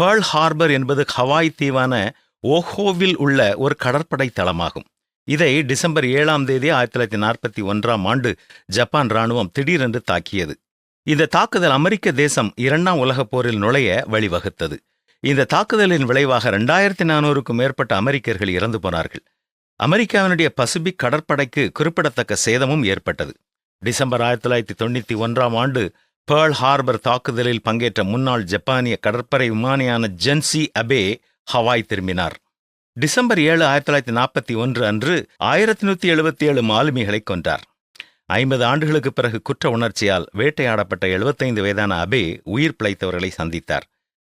Pearl Harbor என்பது Hawaii தீவான ஓஹோவில் உள்ள ஒரு கடற்படை தளமாகும். இதை டிசம்பர் ஏழாம் தேதி ஆயிரத்தி தொள்ளாயிரத்தி நாற்பத்தி ஒன்றாம் ஆண்டு ஜப்பான் ராணுவம் திடீரென்று தாக்கியது. இந்த தாக்குதல் அமெரிக்க தேசம் இரண்டாம் உலகப் போரில் நுழைய வழிவகுத்தது. இந்த தாக்குதலின் விளைவாக ரெண்டாயிரத்தி நானூறுக்கும் மேற்பட்ட அமெரிக்கர்கள் இறந்து போனார்கள். அமெரிக்காவினுடைய பசிபிக் கடற்படைக்கு குறிப்பிடத்தக்க சேதமும் ஏற்பட்டது. டிசம்பர் ஆயிரத்தி தொள்ளாயிரத்தி தொண்ணூற்றி ஒன்றாம் ஆண்டு பேர்ல் ஹார்பர் தாக்குதலில் பங்கேற்ற முன்னாள் ஜப்பானிய கடற்படை விமானியான ஜென்சி அபே ஹவாய் திரும்பினார். டிசம்பர் ஏழு ஆயிரத்தி தொள்ளாயிரத்தி நாற்பத்தி ஒன்று அன்று ஆயிரத்தி நூற்றி எழுபத்தி ஏழு மாலுமிகளை கொன்றார். ஐம்பது ஆண்டுகளுக்கு பிறகு குற்ற உணர்ச்சியால் வேட்டையாடப்பட்ட எழுபத்தைந்து வயதான அபே உயிர் பிழைத்தவர்களை சந்தித்தார்.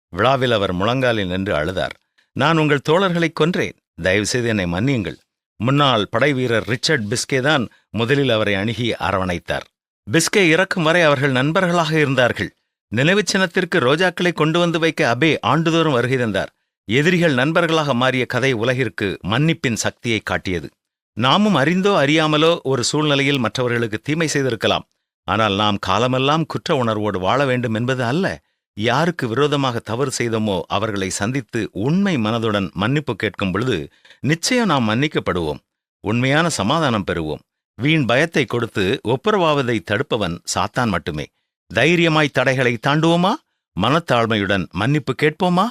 விழாவில் அவர் முழங்காலில் நின்று அழுதார். நான் உங்கள் தோழர்களைக் கொன்றேன். தயவுசெய்து என்னை மன்னியுங்கள். முன்னாள் படை வீரர் ரிச்சர்ட் பிஸ்கே தான் முதலில் அவரை அணுகி அரவணைத்தார். பிஸ்கே இறக்கும் வரை அவர்கள் நண்பர்களாக இருந்தார்கள். நினைவு சின்னத்திற்கு ரோஜாக்களை கொண்டு வந்து வைக்க அபே ஆண்டுதோறும் வருகை தந்தார். எதிரிகள் நண்பர்களாக மாறிய கதை உலகிற்கு மன்னிப்பின் சக்தியை காட்டியது. நாமும் அறிந்தோ அறியாமலோ ஒரு சூழ்நிலையில் மற்றவர்களுக்கு தீமை செய்திருக்கலாம். ஆனால் நாம் காலமெல்லாம் குற்ற உணர்வோடு வாழ வேண்டும் என்பது அல்ல. யாருக்கு விரோதமாக தவறு செய்தோமோ அவர்களை சந்தித்து உண்மை மனதுடன் மன்னிப்பு கேட்கும் பொழுது நிச்சயம் நாம் மன்னிக்கப்படுவோம். உண்மையான சமாதானம் பெறுவோம். வீண் பயத்தை கொடுத்து ஒப்புரவாவதை தடுப்பவன் சாத்தான் மட்டுமே. தைரியமாய் தடைகளை தாண்டுவோமா? மனத்தாழ்மையுடன் மன்னிப்பு கேட்போமா?